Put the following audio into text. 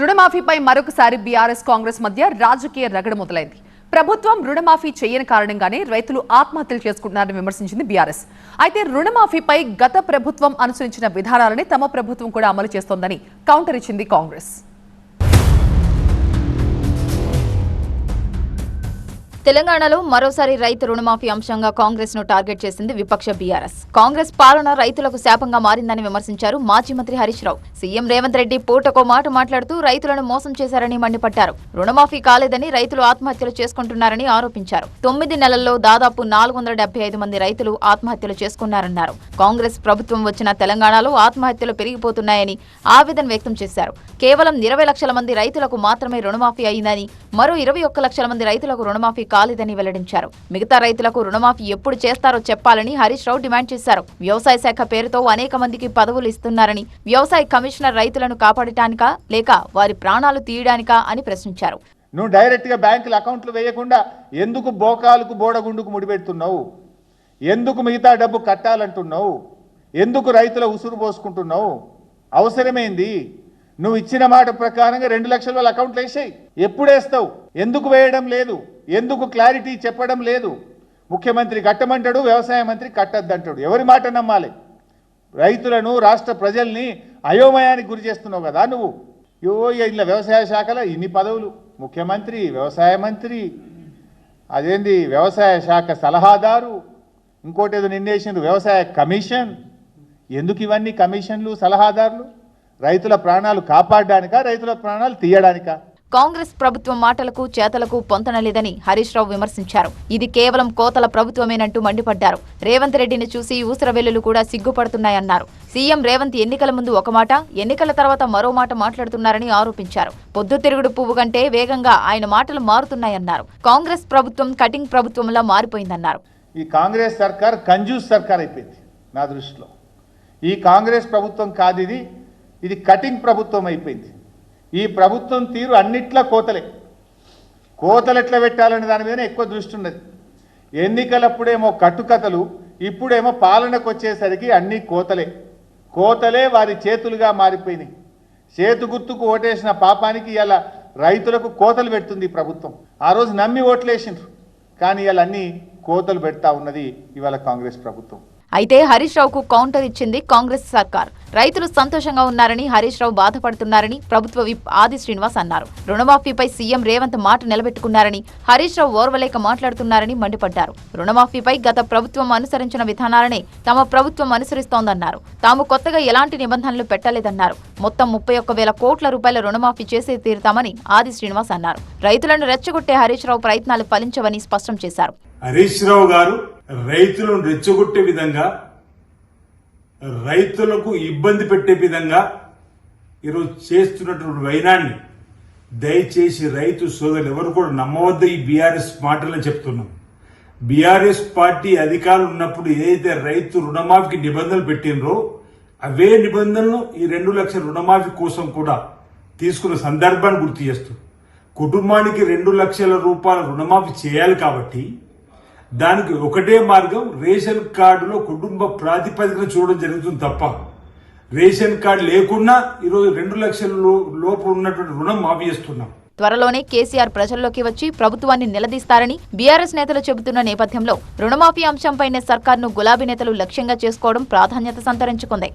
రుణమాఫీపై మరొకసారి బీఆర్ఎస్ కాంగ్రెస్ మధ్య రాజకీయ రగడ మొదలైంది. ప్రభుత్వం రుణమాఫీ చేయని కారణంగానే రైతులు ఆత్మహత్యలు చేసుకుంటున్నారని విమర్శించింది బీఆర్ఎస్. అయితే రుణమాఫీపై గత ప్రభుత్వం అనుసరించిన విధానాలని తమ ప్రభుత్వం కూడా అమలు చేస్తోందని కౌంటర్ ఇచ్చింది కాంగ్రెస్. తెలంగాణలో మరోసారి రైతు రుణమాఫీ అంశంగా కాంగ్రెస్ను టార్గెట్ చేసింది విపక్ష బీఆర్ఎస్. కాంగ్రెస్ పాలన రైతులకు శాపంగా మారిందని విమర్శించారు మాజీ మంత్రి హరీష్ రావు. సీఎం రేవంత్ రెడ్డి పూటకో మాట మాట్లాడుతూ రైతులను మోసం చేశారని మండిపడ్డారు. రుణమాఫీ కాలేదని రైతులు ఆత్మహత్యలు చేసుకుంటున్నారని ఆరోపించారు. తొమ్మిది నెలల్లో దాదాపు నాలుగు వందల డెబ్బై ఐదు మంది రైతులు ఆత్మహత్యలు చేసుకున్నారన్నారు. కాంగ్రెస్ ప్రభుత్వం వచ్చిన తెలంగాణలో ఆత్మహత్యలు పెరిగిపోతున్నాయని ఆవేదన వ్యక్తం చేశారు. కేవలం ఇరవై లక్షల మంది రైతులకు మాత్రమే రుణమాఫీ అయిందని మరో ఇరవై ఒక్క లక్షల మంది రైతులకు రుణమాఫీ కాలేదని వెల్లడించారు. మిగతా రైతులకు రుణమాఫీ ఎప్పుడు చేస్తారో చెప్పాలని హరీష్ రావు డిమాండ్ చేశారు. వ్యవసాయ శాఖ పేరుతో అనేక మందికి పదవులు ఇస్తున్నారని వ్యవసాయ కమిషనర్ రైతులను కాపాడటానికా లేక వారి ప్రాణాలు తీయడానికా అని ప్రశ్నించారు. నువ్వు డైరెక్ట్గా బ్యాంకుల అకౌంట్లు వేయకుండా ఎందుకు బోకాలకు బోడగుండుకు ముడిపెడుతున్నావు? ఎందుకు మిగతా డబ్బు కట్టాలంటున్నావు? ఎందుకు రైతుల ఉసురు పోసుకుంటున్నావు? అవసరమైంది? నువ్వు ఇచ్చిన మాట ప్రకారంగా రెండు లక్షల వాళ్ళ అకౌంట్లు వేసాయి. ఎప్పుడు వేస్తావు? ఎందుకు వేయడం లేదు? ఎందుకు క్లారిటీ చెప్పడం లేదు? ముఖ్యమంత్రి కట్టమంటాడు వ్యవసాయ మంత్రి కట్టద్దంటాడు. ఎవరి మాట నమ్మాలి? రైతులను రాష్ట్ర ప్రజల్ని అయోమయానికి గురి చేస్తున్నావు కదా నువ్వు. యో ఇలా వ్యవసాయ శాఖలో ఇన్ని పదవులు. ముఖ్యమంత్రి వ్యవసాయ మంత్రి. అదేంది? వ్యవసాయ శాఖ సలహాదారు. ఇంకోటి ఏదో నిన్నేసిండు వ్యవసాయ కమిషన్. ఎందుకు ఇవన్నీ కమిషన్లు సలహాదారులు? రైతుల ప్రాణాలు కాపాడడానికా? రైతుల ప్రాణాలు తీయడానికా? కాంగ్రెస్ ప్రభుత్వం మాటలకు చేతలకు పొంతనలేదని హరీష్ రావు విమర్శించారు. ఇది కేవలం కోతల ప్రభుత్వమేనంటూ మండిపడ్డారు. రేవంత్ రెడ్డిని చూసి ఊసరవెల్లులు కూడా సిగ్గుపడుతున్నాయన్నారు. సీఎం రేవంత్ ఎన్నికల ముందు ఒక మాట ఎన్నికల తర్వాత మరో మాట మాట్లాడుతున్నారని ఆరోపించారు. పొద్దుతిరుగుడు పువ్వు కంటే వేగంగా ఆయన మాటలు మారుతున్నాయన్నారు. కాంగ్రెస్ ప్రభుత్వం కటింగ్ ప్రభుత్వంలా మారిపోయిందన్నారు. ఈ కాంగ్రెస్ సర్కార్ కంజూస్ సర్కార్ అయిపోయింది నా దృష్టిలో. ఈ కాంగ్రెస్ ప్రభుత్వం కాదు ఇది ఇది కటింగ్ ప్రభుత్వం అయిపోయింది. ఈ ప్రభుత్వం తీరు అన్నిట్లా కోతలే. కోతలు ఎట్లా పెట్టాలనే దాని మీద ఎక్కువ దృష్టి ఉన్నది. ఎన్నికలప్పుడేమో కట్టుకథలు ఇప్పుడేమో పాలనకు వచ్చేసరికి అన్ని కోతలే. కోతలే వారి చేతులుగా మారిపోయినాయి. చేతు గుర్తుకు ఓటేసిన పాపానికి ఇలా రైతులకు కోతలు పెడుతుంది ప్రభుత్వం. ఆ రోజు నమ్మి ఓట్లేసిండ్రు. కానీ ఇలా అన్ని కోతలు పెడతా ఉన్నది ఇవాళ కాంగ్రెస్ ప్రభుత్వం. అయితే హరీష్ రావుకు కౌంటర్ ఇచ్చింది కాంగ్రెస్ సర్కార్. రైతులు సంతోషంగా ఉన్నారని హరీష్ రావు బాధపడుతున్నారని ప్రభుత్వ విప్ ఆది శ్రీనివాస్ అన్నారు. రుణమాఫీపై సీఎం రేవంత్ మాట నిలబెట్టుకున్నారని హరీష్ రావు ఓర్వలేక మాట్లాడుతున్నారని మండిపడ్డారు. రుణమాఫీపై గత ప్రభుత్వం అనుసరించిన విధానాలనే తమ ప్రభుత్వం అనుసరిస్తోందన్నారు. తాము కొత్తగా ఎలాంటి నిబంధనలు పెట్టలేదన్నారు. మొత్తం ముప్పై ఒక్క వేల కోట్ల రూపాయల రుణమాఫీ చేసి తీరుతామని ఆది శ్రీనివాస్ అన్నారు. రైతులను రెచ్చగొట్టే హరీష్ రావు ప్రయత్నాలు ఫలించవని స్పష్టం చేశారు. హరీష్ రావు గారు రైతులను రెచ్చగొట్టే విధంగా రైతులకు ఇబ్బంది పెట్టే విధంగా ఈరోజు చేస్తున్నటువంటి వైనాన్ని దయచేసి రైతు సోదరులు ఎవరు కూడా నమ్మవద్దు ఈ బీఆర్ఎస్ మాటలని చెప్తున్నాం. బీఆర్ఎస్ పార్టీ అధికారులు ఉన్నప్పుడు ఏదైతే రైతు రుణమాఫీకి నిబంధనలు పెట్టినరో అవే నిబంధనలు ఈ రెండు లక్షల రుణమాఫీ కోసం కూడా తీసుకున్న సందర్భాన్ని గుర్తు చేస్తూ కుటుంబానికి రెండు లక్షల రూపాయల రుణమాఫీ చేయాలి కాబట్టి దానికి ఒకటే మార్గం రేషన్ కార్డులో కుటుంబ ప్రాతిపదికన చూడడం జరుగుతుంది తప్ప. రేషన్ కార్డు లేకున్నా ఈరోజు రెండు లక్షల లోపు ఉన్నటువంటి రుణం మాఫీ చేస్తున్నాం. త్వరలోనే కేసీఆర్ ప్రజల్లోకి వచ్చి ప్రభుత్వాన్ని నిలదీస్తారని బీఆర్ఎస్ నేతలు చెబుతున్న నేపథ్యంలో రుణమాఫీ అంశంపైనే సర్కార్ను గులాబీ నేతలు లక్ష్యంగా చేసుకోవడం ప్రాధాన్యత సంతరించుకుంది.